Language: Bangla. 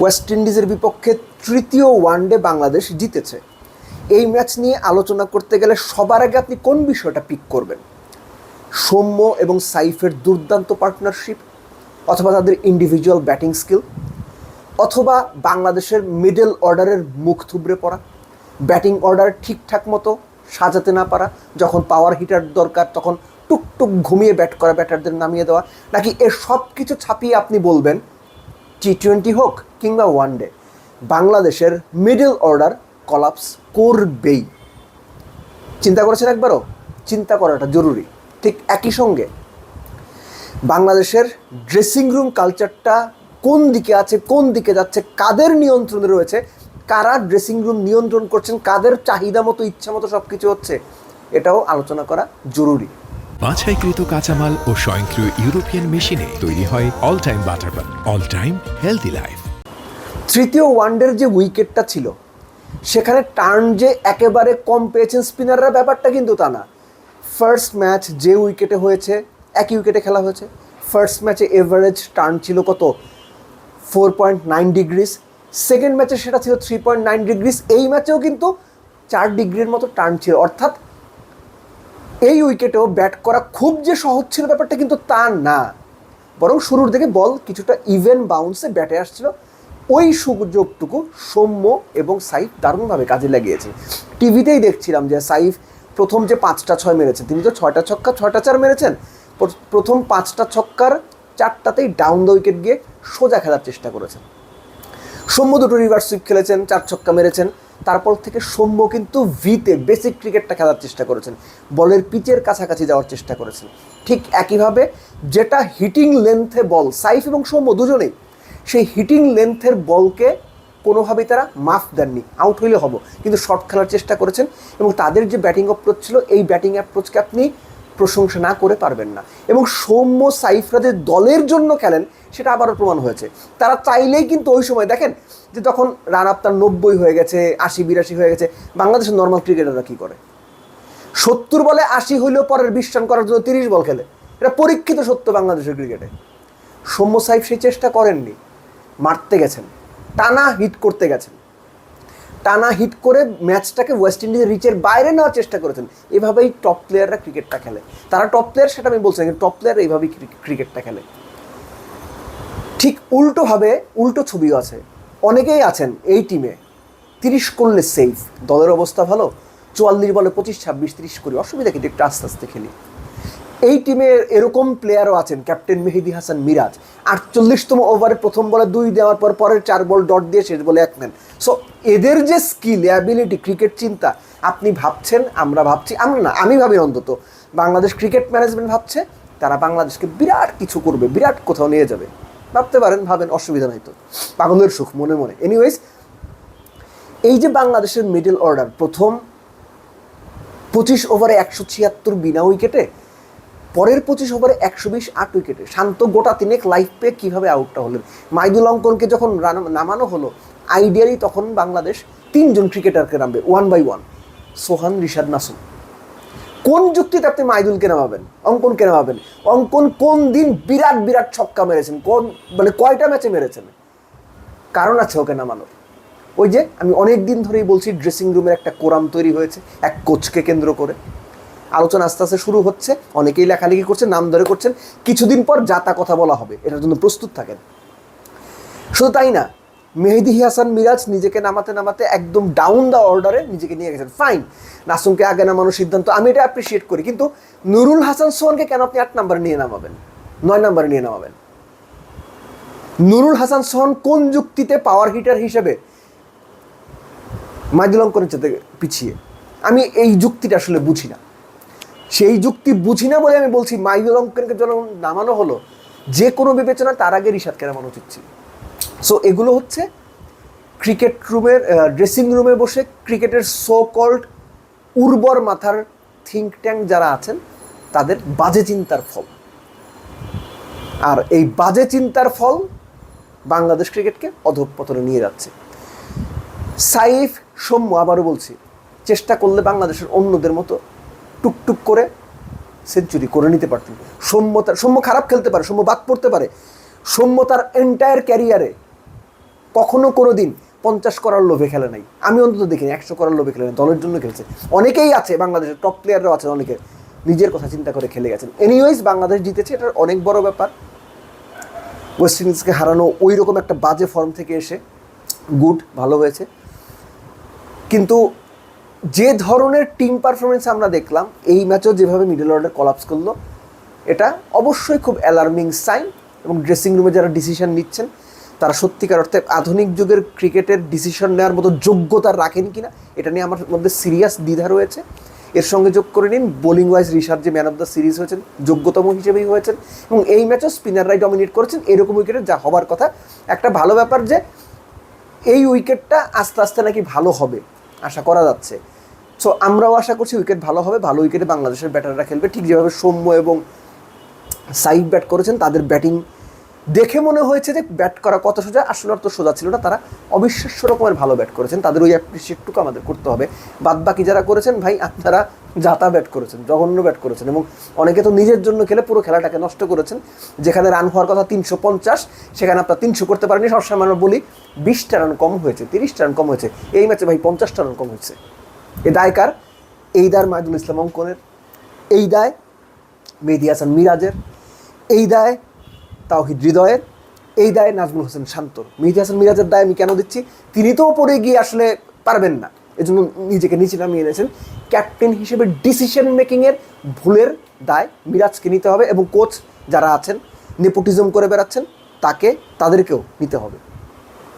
ওয়েস্ট ইন্ডিজের বিপক্ষে তৃতীয় ওয়ানডে বাংলাদেশ জিতেছে। এই ম্যাচ নিয়ে আলোচনা করতে গেলে সবার আগে আপনি কোন বিষয়টা পিক করবেন? সৌম্য এবং সাইফের দুর্দান্ত পার্টনারশিপ অথবা তাদের ইন্ডিভিজুয়াল ব্যাটিং স্কিল অথবা বাংলাদেশের মিডল অর্ডারের মুখ থুবড়ে পড়া ব্যাটিং অর্ডার ঠিকঠাক মতো সাজাতে না পারা, যখন পাওয়ার হিটার দরকার তখন টুকটুক ঘুমিয়ে ব্যাট করা ব্যাটারদের নামিয়ে দেওয়া, নাকি এর সব কিছু ছাপিয়ে আপনি বলবেন টি টোয়েন্টি হোক কিংবা ওয়ানডে বাংলাদেশের মিডল অর্ডার কলাপস করবেই। চিন্তা করেছেন একবারও? চিন্তা করাটা জরুরি। ঠিক একই সঙ্গে, বাংলাদেশের ড্রেসিং রুম কালচারটা কোন দিকে আছে, কোন দিকে যাচ্ছে, কাদের নিয়ন্ত্রণে রয়েছে, কারা ড্রেসিং রুম নিয়ন্ত্রণ করছেন, কাদের চাহিদা মতো, ইচ্ছা মতো সব কিছু হচ্ছে, এটাও আলোচনা করা জরুরি। বাছাইকৃত কাঁচামাল ও স্বয়ংক্রিয় ইউরোপিয়ান মেশিনে তৈরি হয় all time butter bun all time healthy life তৃতীয় ওয়ানডের যে উইকেটটা ছিল, সেখানে টার্ন যে একেবারে কম পেয়েছেন স্পিনাররা ব্যাপারটা কিন্তু তা না। ফার্স্ট ম্যাচ যে উইকেটে হয়েছে, একই উইকেটে খেলা হয়েছে। ফার্স্ট ম্যাচে এভারেজ টার্ন ছিল কত? Four point nine degrees second ম্যাচে সেটা ছিল থ্রি পয়েন্ট নাইন ডিগ্রিস এই ম্যাচেও কিন্তু চার ডিগ্রির মতো টার্ন ছিল। অর্থাৎ এই উইকেটেও ব্যাট করা খুব যে সহজ ছিল ব্যাপারটা কিন্তু তা না। বরং শুরুর দিকে বল কিছুটা ইভেন বাউন্সে ব্যাটে আসছিল। ওই সুযোগটুকু সৌম্য এবং সাইফ দারুণভাবে কাজে লাগিয়েছে। টিভিতেই দেখছিলাম যে সাইফ প্রথম যে পাঁচটা ছয় মেরেছেন তিনি তো ছয়টা ছক্কা, ছয়টা চার মেরেছেন। প্রথম পাঁচটা ছক্কার চারটাতেই ডাউন দ্য উইকেট গিয়ে সোজা খেলার চেষ্টা করেছেন। সৌম্য দুটো রিভার্স সুইপ খেলেছেন, চার ছক্কা মেরেছেন। তারপর থেকে সৌম্য কিন্তু ভিতে বেসিক ক্রিকেটটা খেলার চেষ্টা করেছেন। বলের পিচের কাছাকাছি যাওয়ার চেষ্টা করেছেন। ঠিক একইভাবে যেটা হিটিং লেন্থে বল সাইফ এবং সৌম্য দুজনেই, সেই হিটিং লেন্থের বলকে কোনোভাবেই তারা মাফ দেননি আউট হইলে হব। কিন্তু শর্ট খেলার চেষ্টা করেছেন এবং তাদের যে ব্যাটিং অ্যাপ্রোচ ছিল, এই ব্যাটিং অ্যাপ্রোচকে আপনি প্রশংসা না করে পারবেন না। এবং সৌম্য সাইফরা যে দলের জন্য খেলেন, সেটা আবারও প্রমাণ হয়েছে। তারা চাইলেই কিন্তু ওই সময় দেখেন যে তখন রান আপ তার নব্বই হয়ে গেছে, আশি, বিরাশি হয়ে গেছে, বাংলাদেশের নর্মাল ক্রিকেটাররা কী করে? সত্তর বলে আশি হইলেও পরের বিশ রান করার জন্য তিরিশ বল খেলে। এটা পরীক্ষিত সত্য বাংলাদেশের ক্রিকেটে। সৌম্য সাইফ সেই চেষ্টা করেননি, মারতে গেছেন, টানা হিট করতে গেছেন। টানা হিট করে ম্যাচটাকে ওয়েস্ট ইন্ডিজের রিচের বাইরে নেওয়ার চেষ্টা করেছেন। এভাবেই টপ প্লেয়াররা ক্রিকেটটা খেলে। তারা টপ প্লেয়ার সেটা আমি বলছি কিন্তু টপ প্লেয়ার এইভাবেই ক্রি- ক্রিকেটটা খেলে। ঠিক উল্টোভাবে উল্টো ছবিও আছে। অনেকেই আছেন এই টিমে তিরিশ করলে সেফ দলের অবস্থা ভালো। চুয়াল্লিশ বলে পঁচিশ, ছাব্বিশ, তিরিশ করি। অসুবিধা কিন্তু একটু আস্তে আস্তে খেলি। এই টিমে এরকম প্লেয়ারও আছেন ক্যাপ্টেন মেহেদি হাসান মিরাজ। আটচল্লিশতম ওভারে প্রথম বলে দুই দেওয়ার পর পরের চার বল ডট দিয়ে শেষ বলে এক নেন সো এদের যে স্কিল অ্যাবিলিটি ক্রিকেট চিন্তা, আপনি ভাবছেন, আমরা ভাবছি, আমরা না, আমি ভাবি অন্তত, বাংলাদেশ ক্রিকেট ম্যানেজমেন্ট ভাবছে, তারা বাংলাদেশকে বিরাট কিছু করবে, বিরাট কোথাও নিয়ে যাবে। ভাবতে পারেন, ভাবেন, অসুবিধা নাই তো। পাগলের সুখ, মনে মনে। এনিওয়েজ এই যে বাংলাদেশের মিডল অর্ডার প্রথম পঁচিশ ওভারে একশো ছিয়াত্তর বিনা উইকেটে পরের পঁচিশ ওভারে একশো বিশ, আট উইকেটে। শান্ত গোটা তিনেক লাইফ পে কীভাবে আউটটা হলেন? মাইদুল অঙ্কনকে যখন নামানো হলো আইডিয়ালি তখন বাংলাদেশ তিনজন ক্রিকেটারকে নামবে one by one Sohan, Rishad, Nasum. কোন যুক্তিতে আপনি মাইদুলকে নামাবেন? অঙ্কনকে নামাবেন? অঙ্কন কোন দিন বিরাট বিরাট ছক্কা মেরেছেন? কোন মানে কয়টা ম্যাচে মেরেছেন? কারণ আছে ওকে নামানোর। ওই যে আমি অনেক দিন ধরেই বলছি ড্রেসিং রুমের একটা কোরাম তৈরি হয়েছে, এক কোচকে কেন্দ্র করে। আলোচনা আস্তে আস্তে শুরু হচ্ছে, অনেকেই লেখালেখি করছেন, নাম ধরে করছেন, কিছুদিন পর যাতা কথা বলা হবে, এটার জন্য প্রস্তুত থাকেন। শুধু তাই না, মেহেদি হাসান মিরাজ নিজেকে নামাতে নামাতে একদম ডাউন দ্য অর্ডারে নিজেকে নিয়ে গেছেন। ফাইন নাসুমকে আগে নামানোর সিদ্ধান্ত আমি এটা অ্যাপ্রিসিয়েট করি, কিন্তু নুরুল হাসান সোহানকে কেন আপনি আট নাম্বার নিয়ে নামাবেন? নয় নাম্বারে নিয়ে নামাবেন। নুরুল হাসান সোহান কোন যুক্তিতে পাওয়ার হিটার হিসেবে মাইদুল অঙ্কনের চেতে পিছিয়ে? আমি এই যুক্তিটা আসলে বুঝি না। সেই যুক্তি বুঝি না বলে আমি বলছি মাইদুল অঙ্কনকে যখন নামানো হলো, যে কোনো বিবেচনা তার আগে রিশাদকে নামানো উচিত ছিল? সো এগুলো হচ্ছে ক্রিকেট রুমের ড্রেসিং রুমে বসে ক্রিকেটের সো কল্ড উর্বর মাথার থিঙ্ক ট্যাঙ্ক যারা আছেন, তাদের বাজে চিন্তার ফল। আর এই বাজে চিন্তার ফল বাংলাদেশ ক্রিকেটকে অধঃপতনে নিয়ে যাচ্ছে। সাইফ সৌম্য, আবারও বলছি, চেষ্টা করলে বাংলাদেশের অন্যদের মতো টুকটুক করে সেঞ্চুরি করে নিতে পারতেন সৌম্য তার সৌম্য খারাপ খেলতে পারে, সৌম্য বাদ পড়তে পারে। সৌম্য তার এন্টায়ার ক্যারিয়ারে কখনো কোনো দিন পঞ্চাশ করার লোভে খেলে নাই। আমি অন্তত দেখিনি, একশো করার লোভে খেলে নাই, দলের জন্য খেলছে। অনেকেই আছে, বাংলাদেশের টপ প্লেয়াররাও আছেন অনেকে নিজের কথা চিন্তা করে খেলে গেছেন। এনিওয়েজ বাংলাদেশ জিতেছে, এটার অনেক বড় ব্যাপার। ওয়েস্ট ইন্ডিজকে হারানো ওই রকম একটা বাজে ফর্ম থেকে এসে গুড ভালো হয়েছে। কিন্তু যে ধরনের টিম পারফরমেন্স আমরা দেখলাম, এই ম্যাচও যেভাবে মিডল অর্ডার কলাপস করল, এটা অবশ্যই খুব অ্যালার্মিং সাইন এবং ড্রেসিং রুমে যারা ডিসিশন নিচ্ছেন, তারা সত্যিকার অর্থে আধুনিক যুগের ক্রিকেটের ডিসিশন নেওয়ার মতো যোগ্যতা রাখেন কিনা, এটা নিয়ে আমার মধ্যে সিরিয়াস দ্বিধা রয়েছে। এর সঙ্গে যোগ করে নিন বোলিং ওয়াইজ রিশার্ড যে ম্যান অফ দ্য সিরিজ হয়েছেন, যোগ্যতম হিসেবেই হয়েছেন এবং এই ম্যাচও স্পিনাররাই ডমিনেট করেছেন, এরকম উইকেটে যা হবার কথা। একটা ভালো ব্যাপার যে, এই উইকেটটা আস্তে আস্তে নাকি ভালো হবে, আশা করা যাচ্ছে। সো আমরাও আশা করছি উইকেট ভালো হবে, ভালো উইকেটে বাংলাদেশের ব্যাটাররা খেলবে। ঠিক যেভাবে সৌম্য এবং সাইড ব্যাট করেছেন, তাদের ব্যাটিং দেখে মনে হয়েছে যে ব্যাট করা কত সোজা, আসলে অত সোজা ছিল না। তারা অবিশ্বাস্য রকমের ভালো ব্যাট করেছেন। তাদের ওই অ্যাপ্রিসিয়েটটুকু আমাদের করতে হবে। বাদ বাকি যারা করেছেন, ভাই, আপনারা যাতা ব্যাট করেছেন, জঘন্য ব্যাট করেছেন এবং অনেকে তো নিজের জন্য খেলে পুরো খেলাটাকে নষ্ট করেছেন। যেখানে রান হওয়ার কথা তিনশো পঞ্চাশ, সেখানে আপনার তিনশো করতে পারেনি সবসময় আমরা বলি, বিশটা রান কম হয়েছে, তিরিশটা রান কম হয়েছে। এই ম্যাচে ভাই পঞ্চাশটা রান কম হয়েছে। এ দায় কার? এই দায় মাহিদুল ইসলাম অঙ্কনের। এই দায় মেহেদি হাসান মিরাজের। এই দায় তাওহিদ হৃদয়ের। এই দায় নাজমুল হোসেন শান্তর। মেহেদি হাসান মিরাজের দায় আমি কেন দিচ্ছি? তিনি তো পরে গিয়ে আসলে পারবেন না। এজন্য নিজেকে নিচে নামিয়ে এনেছেন। ক্যাপ্টেন হিসেবে ডিসিশন মেকিংয়ের ভুলের দায় মিরাজকে নিতে হবে এবং কোচ যারা আছেন, নেপোটিজম করে বেড়াচ্ছেন, তাকে, তাদেরকেও নিতে হবে।